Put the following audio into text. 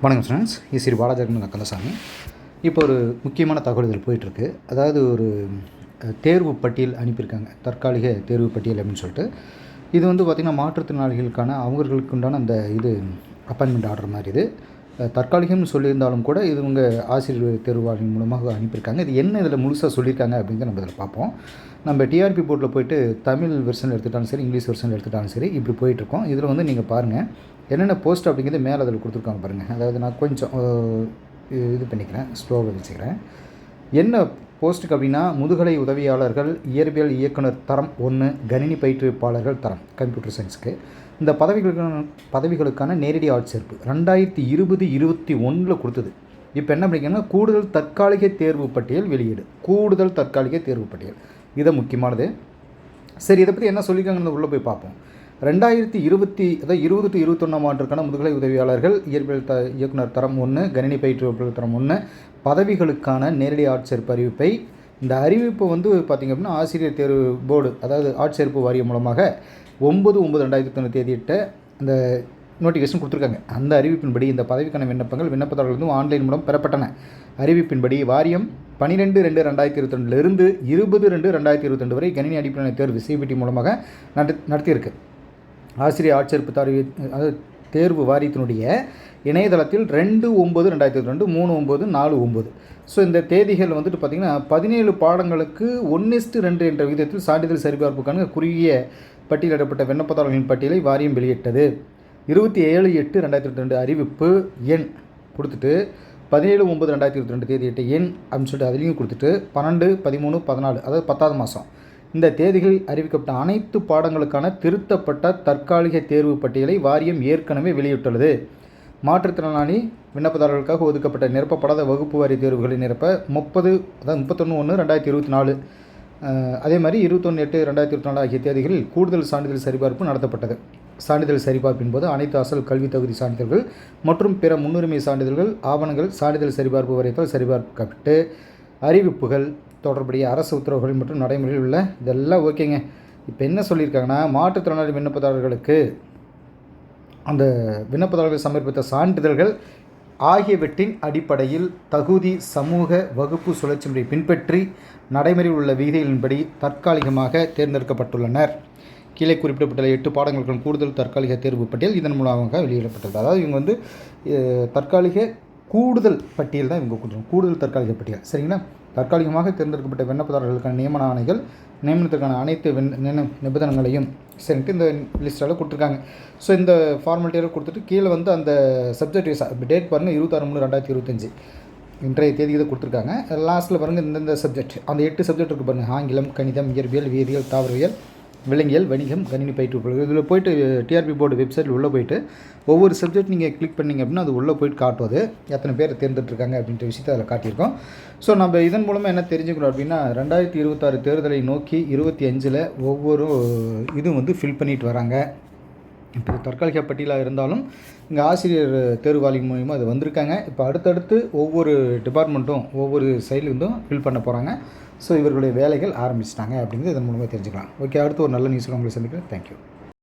வணக்கம் ஃப்ரெண்ட்ஸ் இது ஸ்ரீ பாலாஜகன் கந்தசாமி. இப்போ ஒரு முக்கியமான தகவல் இதில் போயிட்டுருக்கு. அதாவது ஒரு தேர்வு பட்டியல் அனுப்பியிருக்காங்க. தற்காலிக தேர்வு பட்டியல் அப்படின்னு சொல்லிட்டு. இது வந்து பார்த்திங்கன்னா மாற்றுத்திறனாளிகளுக்கான அவர்களுக்கு உண்டான அந்த இது அப்பாயின்மெண்ட் ஆர்டர் மாதிரி இது. தற்காலிகம்னு சொல்லியிருந்தாலும் கூட இது ஆசிரியர் தேர்வாளின் மூலமாக அனுப்பியிருக்காங்க. இது என்ன இதில் முழுசாக சொல்லியிருக்காங்க அப்படிங்கிற நம்ம இதில் பார்ப்போம். நம்ம டிஆர்பி போர்ட்டில் போயிட்டு தமிழ் வெர்ஷன் எடுத்துட்டாலும் சரி இங்கிலீஷ் வெர்ஷன் எடுத்துட்டாலும் சரி இப்படி போயிட்டுருக்கோம். இதில் வந்து நீங்கள் பாருங்கள் என்னென்ன போஸ்ட் அப்படிங்கிறது மேலே அதில் கொடுத்துருக்காங்க பாருங்கள் அதாவது நான் கொஞ்சம் இது இது பண்ணிக்கிறேன் ஸ்லோவாக வச்சுக்கிறேன். என்ன போஸ்ட்டுக்கு அப்படின்னா முதுகலை உதவியாளர்கள் இயற்பியல் இயக்குனர் தரம் ஒன்று கணினி பயிற்றுவிப்பாளர்கள் தரம் கம்ப்யூட்டர் சயின்ஸுக்கு இந்த பதவிகளுக்கான பதவிகளுக்கான நேரடி ஆட்சேர்ப்பு. ரெண்டாயிரத்தி இருபது இருபத்தி ஒன்றில் கொடுத்தது. இப்போ என்ன பண்ணிங்கன்னா கூடுதல் தற்காலிக தேர்வு பட்டியல் வெளியீடு. கூடுதல் தற்காலிக தேர்வு பட்டியல். இது முக்கியமானது. சரி இதை பற்றி என்ன சொல்லியிருக்காங்கன்னு உள்ளே போய் பார்ப்போம். ரெண்டாயிரத்தி இருபத்தி அதாவது இருபது டு இருபத்தொன்னாம் ஆண்டுக்கான முதுகலை உதவியாளர்கள் இயற்பியல் த இயக்குனர் தரம் ஒன்று கணினி பயிற்றுவிப்பாளர் தரம் ஒன்று பதவிகளுக்கான நேரடி ஆட்சேர்ப்பு அறிவிப்பை. இந்த அறிவிப்பு வந்து பார்த்திங்க அப்படின்னா ஆசிரியர் தேர்வு போர்டு அதாவது ஆட்சேர்ப்பு வாரியம் மூலமாக ஒம்பது ஒம்பது ரெண்டாயிரத்தி தொண்ணூற்றி தேதியிட்ட அந்த நோட்டிஃபிகேஷன் கொடுத்துருக்காங்க. அந்த அறிவிப்பின்படி இந்த பதவிக்கான விண்ணப்பங்கள் விண்ணப்பதாரர்களும் வந்து ஆன்லைன் மூலம் பெறப்பட்டன. அறிவிப்பின்படி வாரியம் பன்னிரெண்டு ரெண்டு ரெண்டாயிரத்தி இருபத்தி ரெண்டுலேருந்து இருபது ரெண்டு ரெண்டாயிரத்தி இருபத்தி ரெண்டு வரை கணினி அடிப்படையான தேர்வு சிபிடி மூலமாக நட நடத்தியிருக்கு. ஆசிரியர் ஆட்சேர்ப்பு தரவி அதாவது தேர்வு வாரியத்தினுடைய இணையதளத்தில் ரெண்டு ஒம்பது ரெண்டாயிரத்தி இருபத்தி ரெண்டு மூணு ஒம்பது நாலு ஒம்பது ஸோ இந்த தேதிகள் வந்துட்டு பார்த்திங்கன்னா பதினேழு பாடங்களுக்கு ஒன்னிஸ்டு ரெண்டு என்ற விகிதத்தில் சான்றிதழ் சரிபார்ப்புக்கான குறுகிய பட்டியலிடப்பட்ட விண்ணப்பதாரர்களின் பட்டியலை வாரியம் வெளியிட்டது. இருபத்தி ஏழு எட்டு ரெண்டாயிரத்தி இருபத்தி ரெண்டு அறிவிப்பு எண் கொடுத்துட்டு பதினேழு ஒம்பது ரெண்டாயிரத்தி இருபத்தி ரெண்டு தேதி எட்டு எண் அப்படின்னு சொல்லிட்டு அதுலேயும் கொடுத்துட்டு பன்னெண்டு பதிமூணு பதினாலு அதாவது பத்தாவது மாதம் இந்த தேதிகளில் அறிவிக்கப்பட்ட அனைத்து பாடங்களுக்கான திருத்தப்பட்ட தற்காலிக தேர்வு பட்டியலை வாரியம் ஏற்கனவே வெளியிட்டுள்ளது. மாற்றுத்திறனாளி விண்ணப்பதாரர்களுக்காக ஒதுக்கப்பட்ட நிரப்பப்படாத வகுப்பு வாரி தேர்வுகளை நிரப்ப முப்பது அதாவது முப்பத்தொன்று ஒன்று ரெண்டாயிரத்தி இருபத்தி நாலு அதே மாதிரி இருபத்தொன்று எட்டு ரெண்டாயிரத்தி இருபத்தி நாலு ஆகிய தேதிகளில் கூடுதல் சான்றிதழ் சரிபார்ப்பு நடத்தப்பட்டது. சான்றிதழ் சரிபார்ப்பின் போது அனைத்து அசல் கல்வி தகுதி சான்றிதழ்கள் மற்றும் பிற முன்னுரிமை சான்றிதழ்கள் ஆவணங்கள் சான்றிதழ் சரிபார்ப்பு வரையத்தால் சரிபார்க்கப்பட்டு அறிவிப்புகள் தொடர்புடைய அரசு உத்தரவுகள் மற்றும் நடைமுறையில் உள்ள இதெல்லாம் ஓகேங்க. இப்போ என்ன சொல்லியிருக்காங்கன்னா மாற்றுத்திறனாளி விண்ணப்பதாரர்களுக்கு அந்த விண்ணப்பதாரர்கள் சமர்ப்பித்த சான்றிதழ்கள் ஆகியவற்றின் அடிப்படையில் தகுதி சமூக வகுப்பு சுழற்சி முறை பின்பற்றி நடைமுறையில் உள்ள விதிகளின்படி தற்காலிகமாக தேர்ந்தெடுக்கப்பட்டுள்ளனர். கீழே குறிப்பிடப்பட்டுள்ள எட்டு பாடங்களுக்கும் கூடுதல் தற்காலிக தேர்வு பட்டியல் இதன் மூலமாக வெளியிடப்பட்டது அதாவது இவங்க வந்து தற்காலிக கூடுதல் பட்டியல் தான் இவங்க கொடுத்துருவோம் கூடுதல் தற்காலிக பட்டியல். சரிங்களா? தற்காலிகமாக தேர்ந்தெடுக்கப்பட்ட விண்ணப்பதாரர்களுக்கான நியமன ஆணைகள் நியமனத்திற்கான அனைத்து நின- நிபந்தனைகளையும் சரின்ட்டு இந்த லிஸ்ட்டால் கொடுத்துருக்காங்க. ஸோ இந்த ஃபார்மாலிட்டியில் கொடுத்துட்டு கீழே வந்து அந்த சப்ஜெக்ட் டேட் பாருங்கள் இருபத்தாறு மூணு ரெண்டாயிரத்தி இருபத்தஞ்சி. இன்றைய தேதி இதை கொடுத்துருக்காங்க. லாஸ்ட்டில் பாருங்கள் இந்தந்த சப்ஜெக்ட் அந்த எட்டு சப்ஜெக்ட் இருக்குது பாருங்கள் ஆங்கிலம் கணிதம் இயற்பியல் வேதியியல் தாவரவியல் விலங்கியல் வணிகம் கணினி பயிற்றுவிப்பு இதில் போயிட்டு டிஆர்பி போர்டு வெப்சைட்டில் உள்ளே போயிட்டு ஒவ்வொரு சப்ஜெக்ட் நீங்கள் கிளிக் பண்ணிங்க அப்படின்னா அது உள்ளே போயிட்டு காட்டுவது எத்தனை பேர் தேர்ந்தெடுத்துருக்காங்க அப்படின்ற விஷயத்தை அதில் காட்டியிருக்கோம். ஸோ நம்ம இதன் மூலமாக என்ன தெரிஞ்சுக்கணும் அப்படின்னா ரெண்டாயிரத்தி இருபத்தாறு தேர்தலை நோக்கி இருபத்தி அஞ்சில் ஒவ்வொரு இதுவும் வந்து ஃபில் பண்ணிட்டு வராங்க. இப்போ தற்காலிக பட்டியலாக இருந்தாலும் இங்கே ஆசிரியர் தேர்வாளி மூலிமா அது வந்திருக்காங்க. இப்போ அடுத்தடுத்து ஒவ்வொரு டிபார்ட்மெண்ட்டும் ஒவ்வொரு சைட்லேருந்தும் ஃபில் பண்ண போகிறாங்க ஸோ இவர்களுடைய வேலைகள் ஆரம்பிச்சிட்டாங்க அப்படிங்கிறது இதன் மூலமாக தெரிஞ்சுக்கலாம். ஓகே அடுத்து ஒரு நல்ல நியூஸில் உங்களை சந்திக்கிறேன். தேங்க்யூ